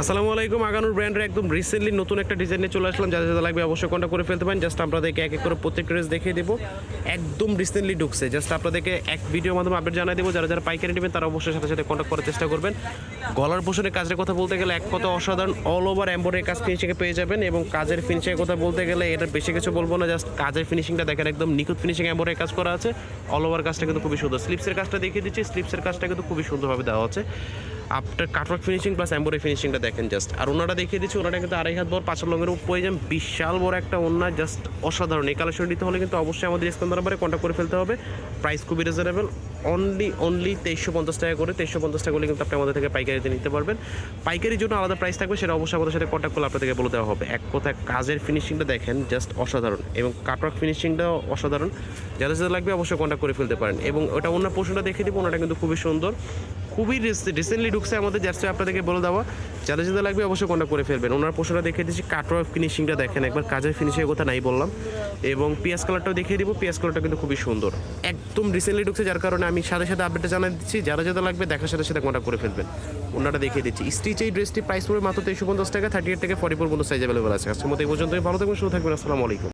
আসসালামু আলাইকুম, আগানুর ব্র্যান্ডের একদম রিসেন্টলি নতুন একটা ডিজাইন নিয়ে চলে আসলাম। যাদের যাদের লাগবে অবশ্যই কন্ট্যাক্ট করে ফেলতে পারেন। জাস্ট আপনাদেরকে এক এক করে প্রত্যেকটা ড্রেস দেখিয়ে দেবো। একদম রিসেন্টলি ঢুকছে। জাস্ট আপনাদেরকে এক ভিডিওর মাধ্যমে আপডেট জানাই দেবো। যারা যারা পাইকারি নেবেন, তারা অবশ্যই সাথে সাথে কন্ট্যাক্ট করার চেষ্টা করবেন। গলার পোষণের কাজের কথা বলতে গেলে এক কথা অসাধারণ অল ওভার এম্বরের কাজ ফিনিশিংয়ে পেয়ে যাবেন এবং কাজের ফিনিশিংয়ের কথা বলতে গেলে এটা বেশি কিছু বলব না। জাস্ট কাজের ফিনিশিংটা দেখেন, একদম নিখুঁত ফিনিশিং এম্বরের কাজ করা আছে। অল ওভার কাজটা কিন্তু খুবই সুন্দর। স্লিপসের কাজটা দেখিয়ে দিচ্ছি। স্লিপসের কাজটা কিন্তু খুবই সুন্দরভাবে দেওয়া আছে। আপনার কাটওয়ার্ক ফিনিশিং প্লাস এম্বরি ফিনিশিংটা দেখেন জাস্ট আর ওনারা দেখিয়ে দিচ্ছি, ওনারা কিন্তু আড়াই হাত বড় পাঁচ লঙ্গের উপর প্রয়োজন বিশাল বড় একটা ওনার জাস্ট অসাধারণ। এই কালেকশন নিতে হলে কিন্তু অবশ্যই আমাদের স্কন্দ নাম্বারে কন্ট্যাক্ট করে ফেলতে হবে। প্রাইস খুবই রিজনেবল অনলি অনলি তেইশশো পঞ্চাশ টাকা করে, তেইশশো পঞ্চাশ টাকা করলে কিন্তু আপনি আমাদের থেকে পাইকারিতে নিতে পারবেন। পাইকারির জন্য আলাদা প্রাইস থাকবে, সেটা অবশ্যই আমাদের সাথে কন্ট্যাক্ট করলে আপনাদেরকে বলে দেওয়া হবে। এক কথায় কাজের ফিনিশিংটা দেখেন জাস্ট অসাধারণ। এবং কাটওয়ার্ক ফিনিশিংটাও অসাধারণ। যাদের যাদের লাগবে অবশ্যই কন্ট্যাক্ট করে ফেলতে পারেন। এবং ওটা অন্য পোর্শনটা দেখে দিব ওনাটা কিন্তু খুবই সুন্দর। খুবই রিসেন্টলি ঢুকছে আমাদের জাস্ট আপনাদেরকে বলে দেওয়া যাদের যাদের লাগবে অবশ্যই কন্ট্যাক্ট করে ফেলবেন। ওনার পোশাকটা দেখিয়ে দিচ্ছি কাটওয়ার্ক ফিনিশিংটা দেখেন, একবার কাজের ফিনিশিংয়ের কথা নাই বললাম। এবং পিয়াজ কালারটাও দেখিয়ে দিব, পিয়াজ কালারটা কিন্তু খুবই সুন্দর। একদম রিসেন্টলি ঢুকছে, যার কারণে আমি সাথে সাথে আপডেটটা জানিয়ে দিচ্ছি, যারা যাদের লাগবে দেখার সাথে সাথে কন্ট্যাক্ট করে ফেলবেন। ওনারা দেখিয়ে দিচ্ছি। স্টিচ এই ড্রেসটি প্রাইস পড়বে মাত্র তেইশশো পঞ্চাশ টাকা থার্টি এইট থেকে ফর্টি ফোর পর্যন্ত সাইজ অ্যাভেলেবল আছে। আজকের মতো এই পর্যন্তই, ভালো থাকবেন শুরু থাকবেন, আসসালামু আলাইকুম।